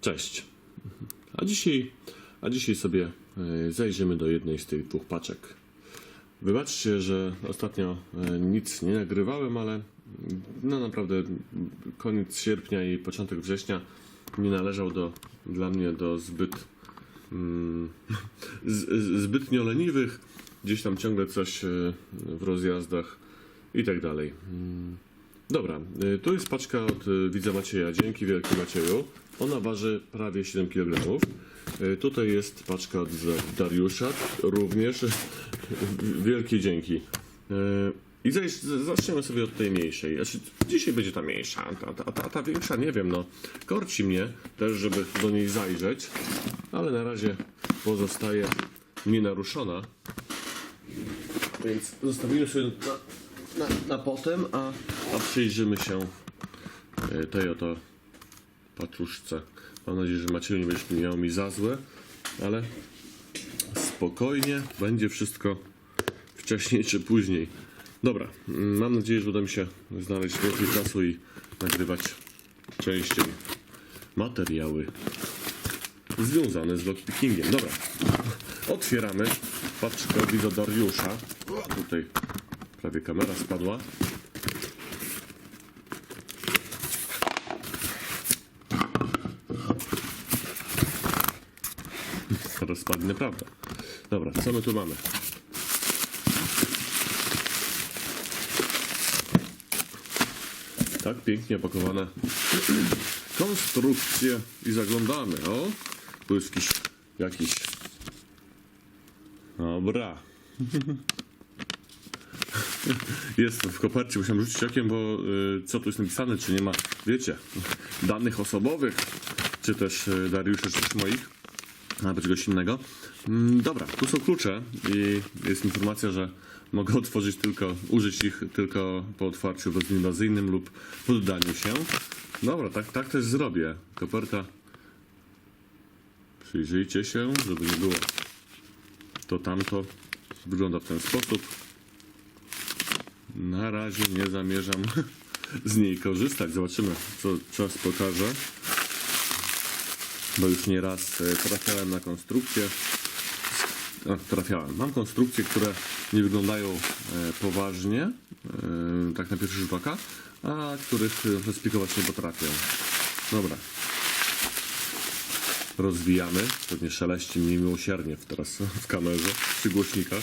Cześć. A dzisiaj, a dzisiaj sobie e, zajrzymy do jednej z tych dwóch paczek. Wybaczcie, że ostatnio e, nic nie nagrywałem, ale no naprawdę koniec sierpnia i początek września nie należał do, dla mnie do zbyt mm, z, zbytnio leniwych. Gdzieś tam ciągle coś e, w rozjazdach i tak dalej. Mm. Dobra, tu jest paczka od widza Macieja. Dzięki wielkie Macieju. Ona waży prawie 7 kg. Y, Tutaj jest paczka od Za- Dariusza. Również wielkie dzięki. Y, I zaczniemy sobie od tej mniejszej. Znaczy, dzisiaj będzie ta mniejsza, a ta, ta, ta większa nie wiem, no. Korci mnie też, żeby do niej zajrzeć, ale na razie pozostaje nienaruszona. Więc zostawimy sobie na, na, na potem, a, a przyjrzymy się e, tej oto paczuszce. Mam nadzieję, że Maciej nie będzie miał mi za złe, ale spokojnie, będzie wszystko wcześniej czy później. Dobra, mm, mam nadzieję, że uda mi się znaleźć więcej czasu i nagrywać częściej materiały związane z lockpickingiem. Dobra, otwieramy paczkę widzę Dariusza. Tutaj prawie kamera spadła. Teraz spadnie, prawda. Dobra, co my tu mamy? Tak pięknie opakowane konstrukcje i zaglądamy. O, tu jest jakiś, jakiś. Dobra. Jest w kopercie, musiałem rzucić okiem, bo y, co tu jest napisane, czy nie ma, wiecie, danych osobowych, czy też y, Dariusza, czy też moich, albo czegoś innego. Mm, dobra, tu są klucze i jest informacja, że mogę otworzyć tylko, użyć ich tylko po otwarciu bezinwazyjnym lub poddaniu się. Dobra, tak, tak też zrobię. Koperta. Przyjrzyjcie się, żeby nie było to tamto. Wygląda w ten sposób. Na razie nie zamierzam z niej korzystać. Zobaczymy, co czas pokaże. Bo już nie raz e, trafiałem na konstrukcje. A, trafiałem. Mam konstrukcje, które nie wyglądają e, poważnie, e, tak na pierwszy rzut oka, a których e, rozpikować nie potrafię. Dobra. Rozwijamy. Pewnie szeleści mi miłosiernie teraz w kamerze, przy głośnikach.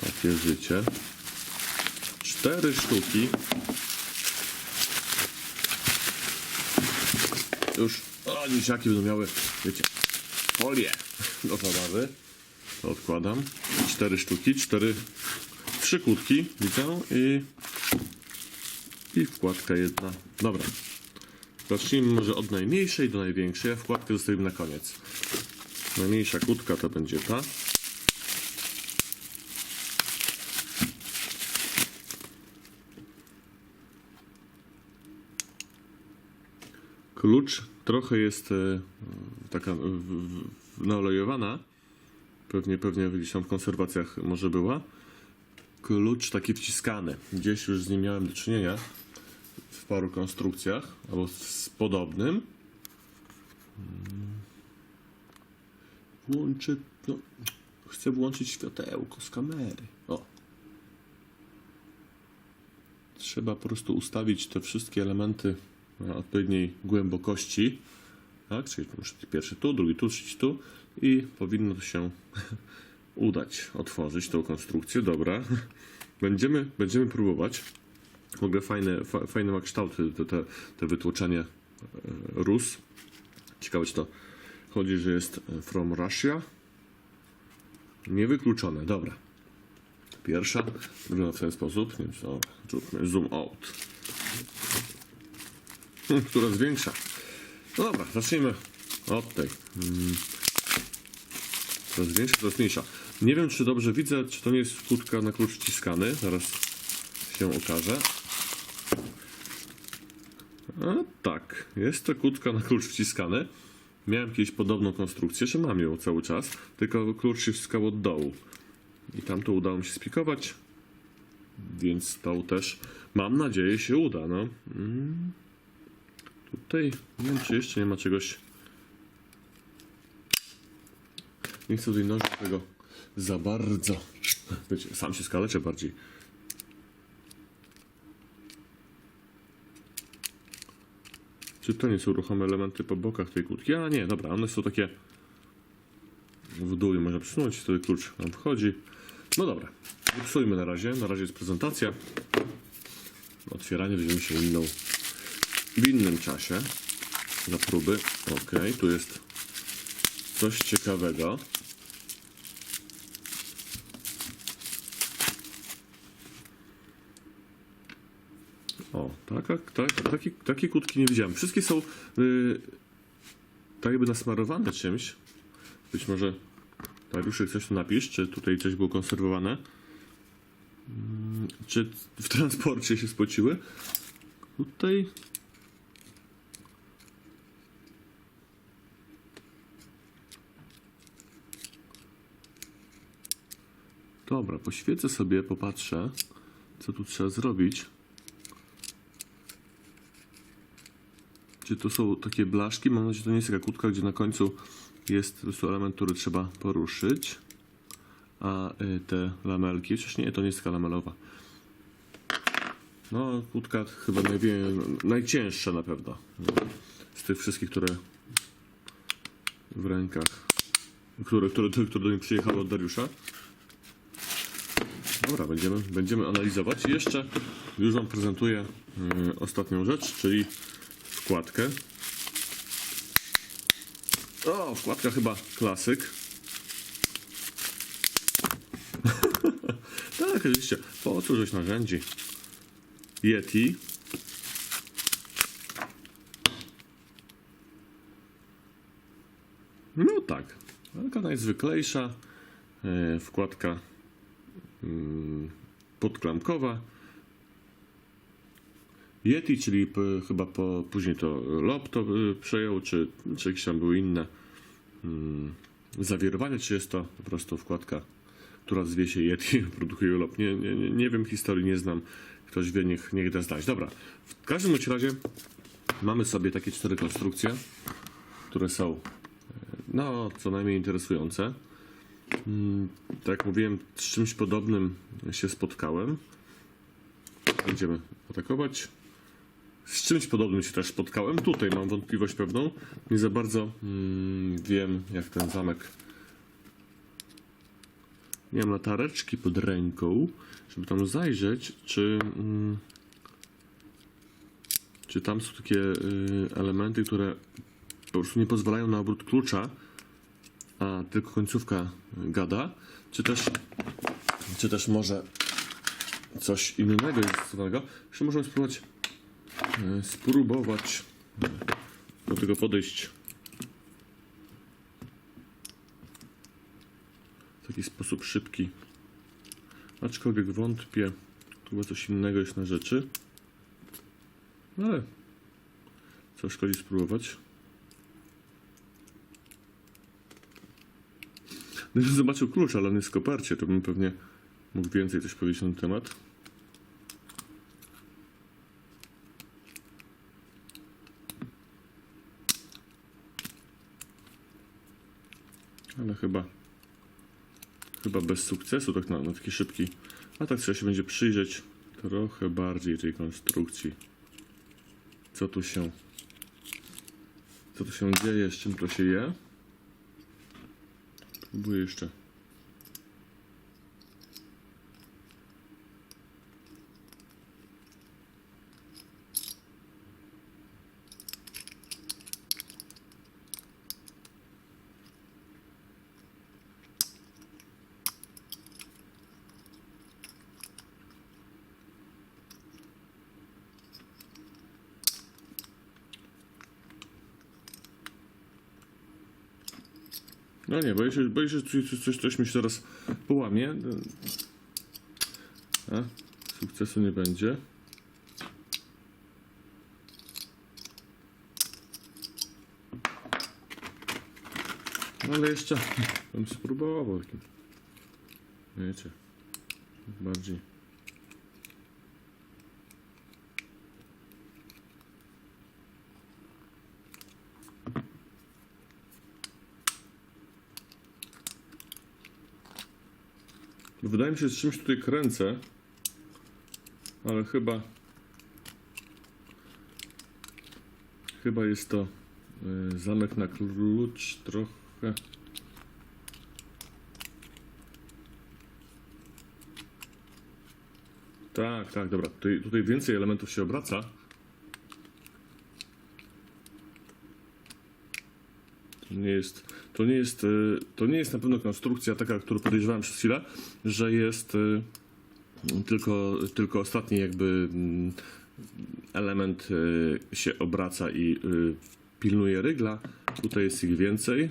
Takie życie. Cztery sztuki. Już o, dzieciaki będą miały, wiecie, folię do zabawy. To odkładam. Cztery sztuki, cztery, trzy kłódki, widzę, i, i wkładka jedna. Dobra. Zacznijmy może od najmniejszej do największej, a wkładkę zostawimy na koniec. Najmniejsza kłódka to będzie ta. Klucz trochę jest e, taka naolejowana. Pewnie, pewnie gdzieś tam w konserwacjach może była. Klucz taki wciskany. Gdzieś już z nim miałem do czynienia w paru konstrukcjach, albo z podobnym. Mm. Włączę. No, chcę włączyć światełko z kamery. O. Trzeba po prostu ustawić te wszystkie elementy odpowiedniej głębokości. Tak, czyli muszę pierwszy tu, drugi tu, trzeci tu i powinno to się udać otworzyć tą konstrukcję. Dobra. Będziemy, będziemy próbować. W ogóle fajne, fa, fajne ma kształty te, te, te wytłoczenie e, róz. Ciekawe, czy to chodzi, że jest e, from Russia. Niewykluczone, dobra. Pierwsza wygląda w ten sposób. Nie wiem, zoom out. Hmm, Która jest większa. No dobra, zacznijmy od tej. Mm. To jest większa, to jest mniejsza. Nie wiem, czy dobrze widzę, czy to nie jest kłódka na klucz wciskany. Zaraz się okaże. A tak, jest to kłódka na klucz wciskany. Miałem kiedyś podobną konstrukcję, czy mam ją cały czas, tylko klucz się wciskał od dołu. I tam to udało mi się spikować. Więc to też mam nadzieję się uda. No. Mm. Tutaj nie wiem, czy jeszcze nie ma czegoś. Nie chcę tutaj nożyć tego za bardzo. Wiecie, sam się skaleczę bardziej. Czy to nie są ruchome elementy po bokach tej kłódki? A nie, dobra, one są takie w dół i można przesunąć, wtedy klucz nam wchodzi. No dobra, nie psujmy na razie, na razie jest prezentacja. Otwieranie będziemy się inną w innym czasie dla próby. Ok, tu jest coś ciekawego. O, taka, tak, takie, takie kutki nie widziałem. Wszystkie są yy, tak jakby nasmarowane czymś. Być może Dariuszek coś tu napisz, czy tutaj coś było konserwowane. Mm, Czy w transporcie się spociły? Tutaj Dobra, poświecę sobie, popatrzę, co tu trzeba zrobić. Czy to są takie blaszki? Mam nadzieję, że to nie jest taka kłódka, gdzie na końcu jest element, który trzeba poruszyć. A y, te lamelki, przecież nie, to nie jest taka lamelowa. No, kłódka chyba najcięższa na pewno. Z tych wszystkich, które w rękach, które, które, które do mnie przyjechały od Dariusza. Dobra, będziemy, będziemy analizować. I jeszcze już Wam prezentuję y, ostatnią rzecz, czyli wkładkę. O, wkładka chyba klasyk. tak, oczywiście. Posłużyć narzędzi. Yeti. No tak. Taka najzwyklejsza e, wkładka podklamkowa. Yeti, czyli p, chyba po, później to to y, przejął, czy, czy jakieś tam były inne mm, zawirowania, czy jest to po prostu wkładka, która zwie się Yeti, produkuje. Nie, nie, nie, nie wiem historii, nie znam. Ktoś wie, niech, niech da znać. Dobra, w każdym bądź razie mamy sobie takie cztery konstrukcje, które są e, no, co najmniej interesujące. Mm, Tak jak mówiłem, z czymś podobnym się spotkałem. Będziemy atakować. Z czymś podobnym się też spotkałem. Tutaj mam wątpliwość pewną. Nie za bardzo mm, wiem, jak ten zamek. Miałem latareczki pod ręką, żeby tam zajrzeć, czy, mm, czy tam są takie y, elementy, które po prostu nie pozwalają na obrót klucza, a tylko końcówka gada, czy też, czy też może coś innego jest stosowanego. Jeszcze możemy spróbować e, spróbować do tego podejść w taki sposób szybki. Aczkolwiek wątpię, tu chyba coś innego jest na rzeczy. Ale co szkodzi spróbować. Gdybym zobaczył klucz, ale on jest w to bym pewnie mógł więcej coś powiedzieć na ten temat. Ale chyba chyba bez sukcesu, tak na, na taki szybki. A tak trzeba się będzie przyjrzeć trochę bardziej tej konstrukcji. Co tu się co tu się dzieje, z czym to się je. Будешь что? No nie, się że coś, coś, coś mi się teraz połamie. A, sukcesu nie będzie. No ale jeszcze bym spróbował. Wiecie, bardziej Wydaje mi się, że z czymś tutaj kręcę. Ale chyba... Chyba jest to y, zamek na klucz trochę. Tak, tak, dobra. Tutaj, tutaj więcej elementów się obraca. To nie jest, to nie jest, y, to nie jest na pewno konstrukcja taka, którą podejrzewałem przez chwilę, że jest y, tylko, tylko ostatni jakby mm, element y, się obraca i pilnuje rygla. Tutaj jest ich więcej.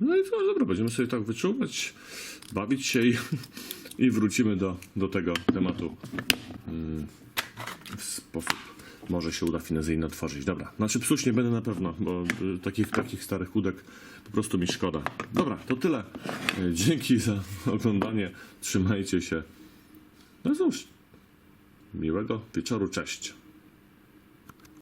No i to dobra, będziemy sobie tak wyczuwać, bawić się i, i wrócimy do, do tego tematu w sposób może się uda finezyjnie otworzyć. Dobra, znaczy psuć nie będę na pewno, bo y, takich, takich starych kłódek po prostu mi szkoda. Dobra, to tyle. Y, Dzięki za oglądanie. Trzymajcie się. No cóż, miłego wieczoru. Cześć.